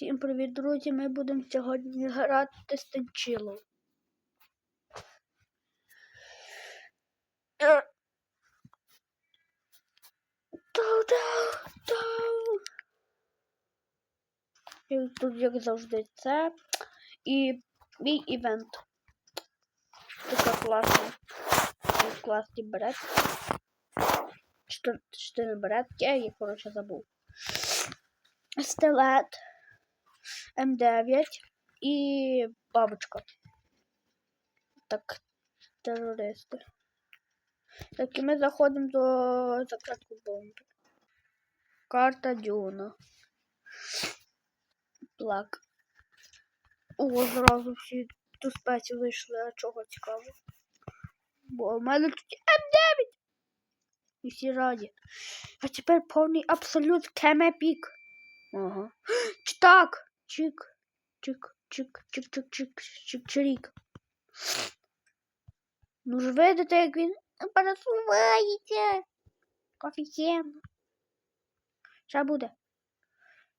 Всім привіт, друзі! Ми будемо сьогодні грати з Тенчилом. Е. І тут, як завжди, це і мій івент. Така класна. Такий Класний берет. Що, що? Я коротше, забув. Стилет. М9 і бабочка. Так, терористи. Так, і ми заходимо до закладку бомби. Карта Дюна. Плак. О, зразу всі до спеці вийшли, а чого цікаво. Бо в мене тут М9. І всі раді. А тепер повний абсолют кемепік. Ага. Чи так? Чик, чик, чик, чик, чик, чик, чик, чирік. Ну ж видите, як він пересувається. Офігенно. Ща буде.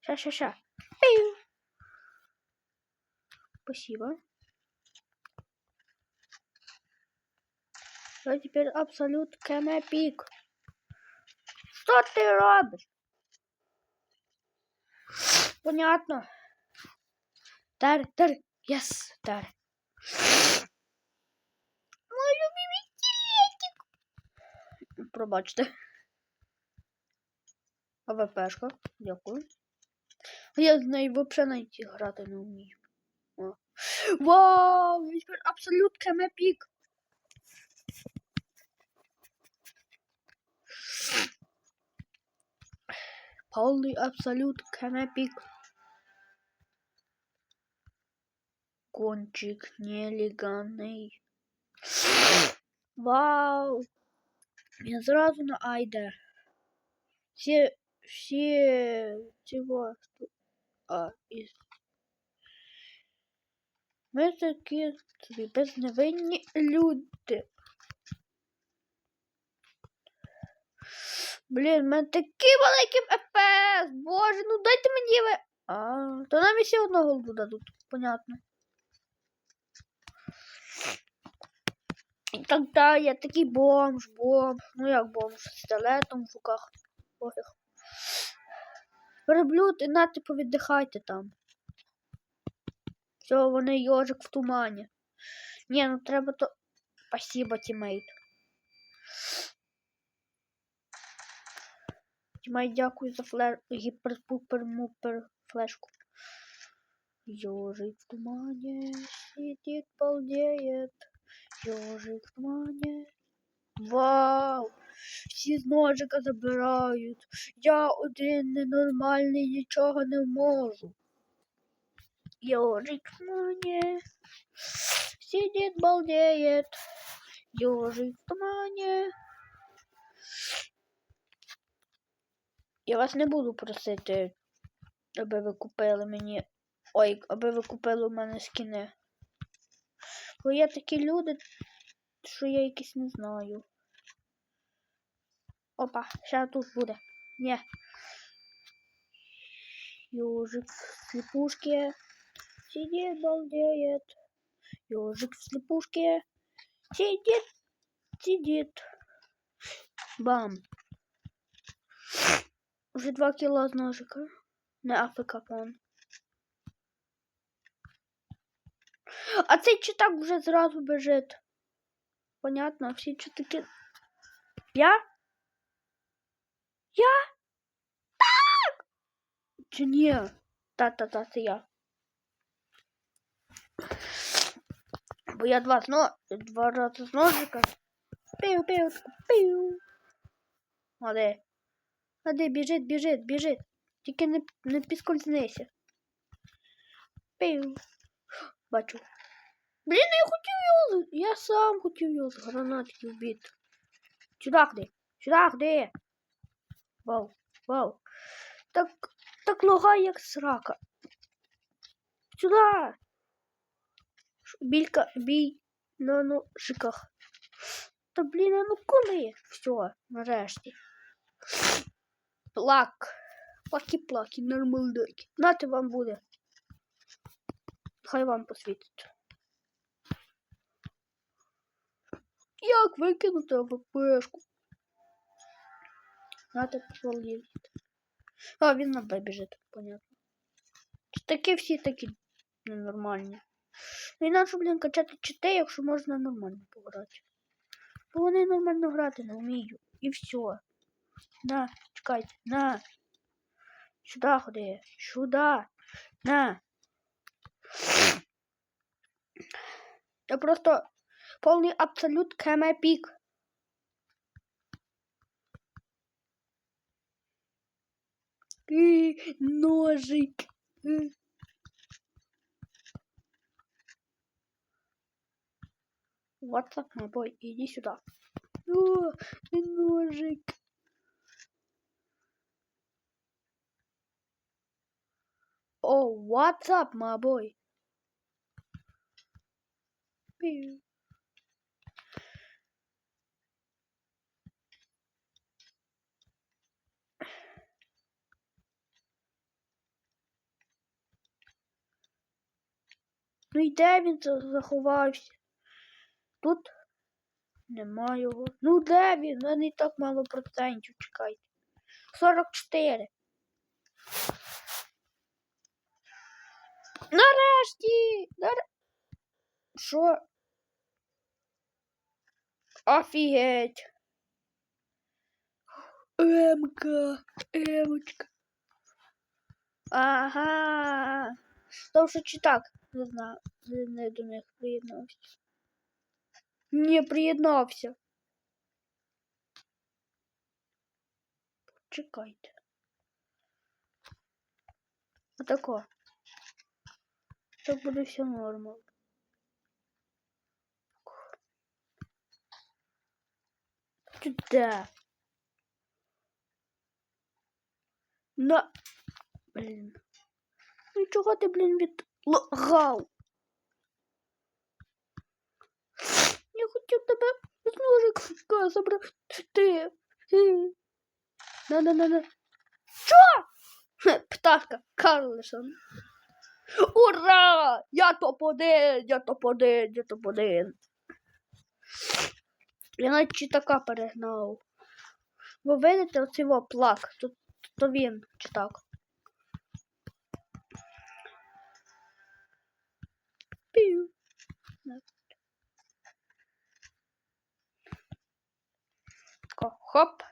Ща, ща, ща. Пиу. Спасибо. Я теперь абсолют кемепік. Що ти робиш? Понятно. Дар, дар, yes, дар. Мой любимый телетик. Пробачте. АВПшка, дякую. Я з нею взагалі навіть грати не вмію. О. Вау! Він тепер абсолют кемепік. Полный абсолют кемепик. Кончик нелеганный. Вау! Я сразу на Айде. Все, все, чего? А, из... Ми такі собі люди. Блін, в мене такий ФПС. Боже, ну дайте мені ви. А, то нам і одного дадуть, понятно. І так я такий бомж, бомж. Ну як бомж, з стилетом в руках. Пофіг. Верблюд, і на типу віддихайте там. Все, вони йожик в тумані. Ні, ну треба то. Спасибо, тімейт. Тімейт, дякую за флеш. Гіпер-пупер-мупер флешку. Ёжик в тумане сидит, балдеет. Ёжик в тумане. Вау! Всі з ножика забирають. Я один ненормальний, нічого не можу. Ёжик в тумане сидит, балдеет. Ёжик в тумане. Я вас не буду просити, аби ви купили мені. Ой, аби ви купили у мене скіни. Бо є такі люди, що я якісь не знаю. Опа, ще тут буде. Ні. Ёжик в слепушке. Сидит, балдеет. Ёжик в слепушке. Сидит, сидит. Бам. Уже два кіла з ножика. Не афекапон. А цей читак вже зразу біжить. Понятно, всі читаки. Я? Я? Так! Чи ні? Та-та-та, це я. Бо я два зно... два рази з ножика. Де? А де біжить, біжить, біжить. Тільки не, не підскользнися. Пиу. Бачу. Блін, я хотів його. Я сам хотів його з гранатки вбити. Сюди ходи. Сюди ходи. Вау, вау. Так, так логай, як срака. Сюди. Ш- Білька, бій на ножиках. Та блін, а ну коли? Все, нарешті. Плак. Плакі-плакі, нормальдаки. Нате вам буде. Хай вам посвітить. Як викинути АВПшку? Надо позволити. А, він на Б біжить, понятно. Такі всі такі ненормальні. Ну іначе, блін, качати чити, якщо можна нормально пограти. Бо вони нормально грати не вміють. І все. На, чекайте, на. Сюда ходи. Сюда. На. Я просто Полный абсолют КМ пик. Ножик. What's up, мой бой? Иди сюда. О, ножик. О, oh, what's up, мой бой? Pew. Ну і де він заховався? Тут нема його. Ну де він? У мене і так мало процентів, чекайте. 44. Нарешті! Нар... Що? Офігеть. Емка, емочка. Ага. Тому що чи так, не знаю, не, до них приєднався. Не приєднався. Чекайте. Отако. Так буде все норма. Сюда. На. Блін. Ну чого ти, блін, відлагав? Я хотів тебе з ножика забрати. На-на-на-на. Що? Пташка Карлсон. Ура! Я топ-1, я топ-1, я топ-1. Я навіть читака перегнав. Ви видите оцей плак? Тут то він читак. Пів. Тако, хоп.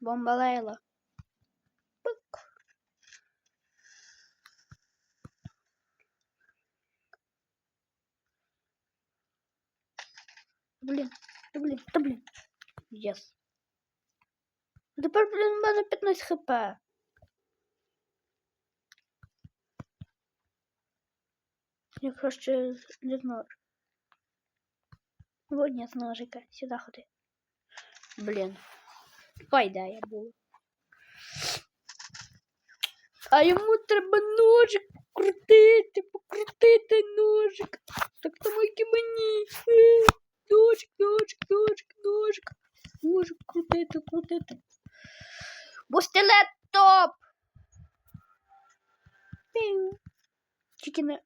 Бомбалейла. Пик. Блін, та блін, та блін. Єс. А Тепер, блін, у мене 15 хп. Я краще не знаю. Вот нет ножика. Сюда ходи. Блін. Пайда я був. А йому треба ножик крутити, покрутити ножик. Так само, як мені. Е, Ножик, ножик, ножик, ножик. Ножик крутити, крутити. Бо стилет топ. Тільки не.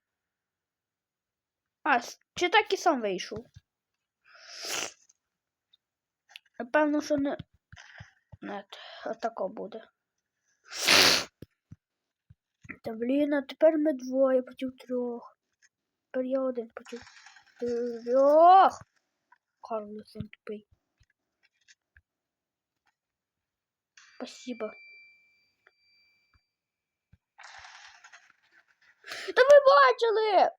А, чи так і сам вийшов? Напевно, що не. Нет, отако буде. Та блін, а тепер ми двоє проти трьох. Тепер я один проти трьох. Карлсон тупий. Спасибо. Та ви бачили!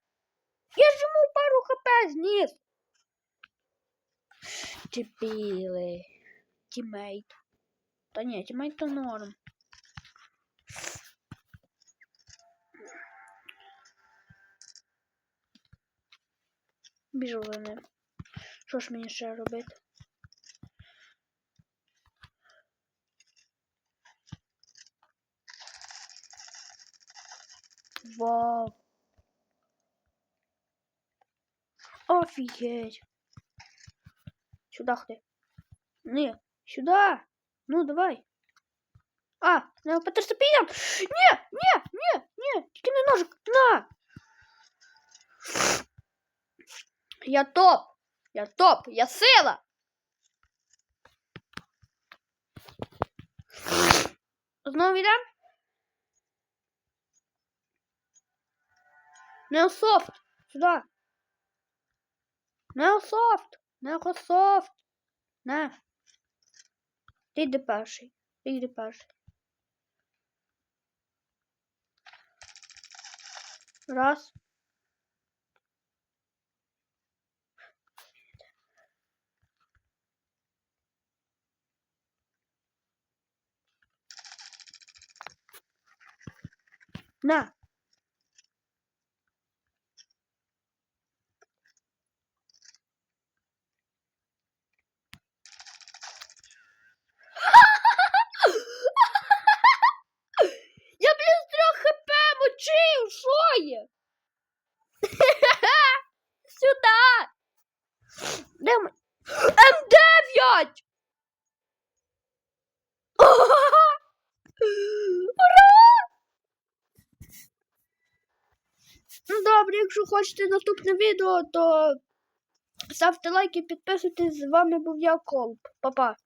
Я ж йому пару хп зніс. Дебіли. Тімейт. Та ні, тімейт то норм. Біжу ним. Що ж мені ще робити? Вау. Офигеть. Сюда ходи. Не, сюда. Ну, давай. А, ну, подожди, Не, не, не, не. не ножик. На! Я топ! Я топ! Я сила! Знову йдем? Неософт! Сюди! Неософт! Неософт! Не! Ти йди перший. Ти йди перший. Раз. На. Я, блін, з трьох хп мочив, що є? Сюда! Де ми? М9! Ура! Ну добре, якщо хочете наступне відео, то ставте лайки, підписуйтесь. З вами був я Колб. Па-па.